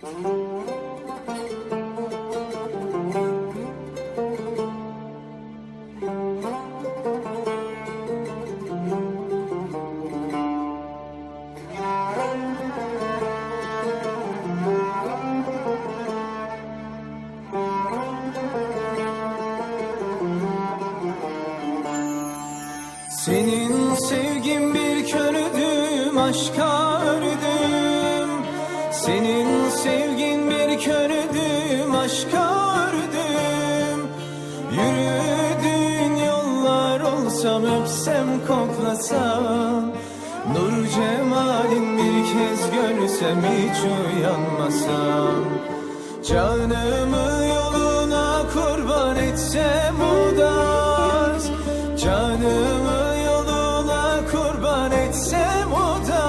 Senin sevgin bir kördüm aşka Senin sevgin bir kördüm aşka ördüm. Yürüdüğün yollar olsam öpsem koklasam. Nur cemalin bir kez görsem hiç uyanmasam. Canımı yoluna kurban etsem az. Canımı yoluna kurban etsem o da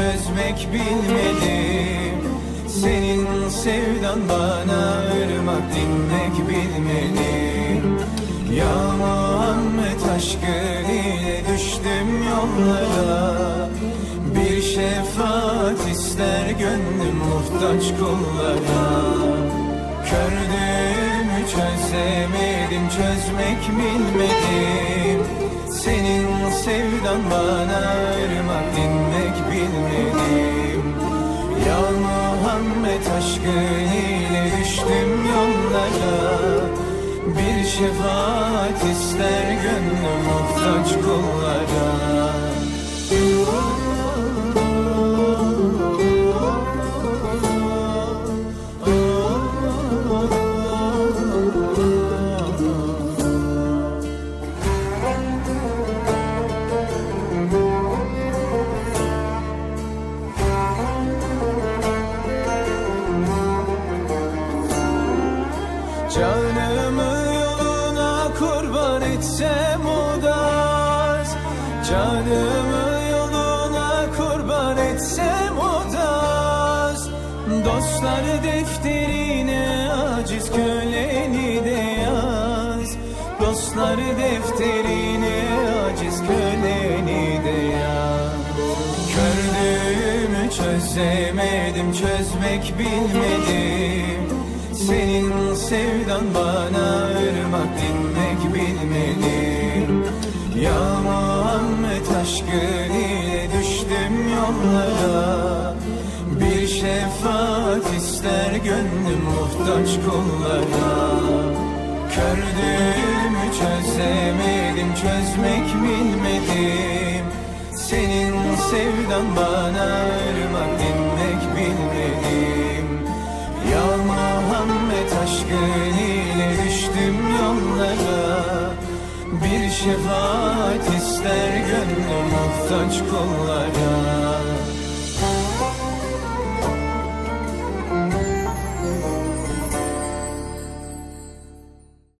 çözmek bilmedim. Senin sevdan bana ırmak dinmek bilmedim. Ya Muhammed aşkın ile düştüm yollara. Bir şefaat ister gönlüm muhtaç kullara. Kördüğümü çözemedim, çözmek bilmedim. Senin sevdan bana ırmak dinmek bilmedim. Ya Muhammed aşkın düştüm yollara. Bir şefaat ister gönlüm muhtaç kullara kurban etsem o da az. Canımı yoluna kurban etsem o da az. Dostlar defterine aciz köleni de yaz Dostlar defterine aciz köleni de yaz Kördüğümü çözemedim, çözmek bilmedim Senin sevdan bana ırmak dinmek bilmedim Ya Muhammed aşkın ile düştüm yollara. Bir şefaat ister gönlüm muhtaç kullara. Kördüğümü çözemedim, çözmek bilmedim. Senin sevdan bana ırmak dinmek Bir şefaat ister gönlüm muhtaç kullara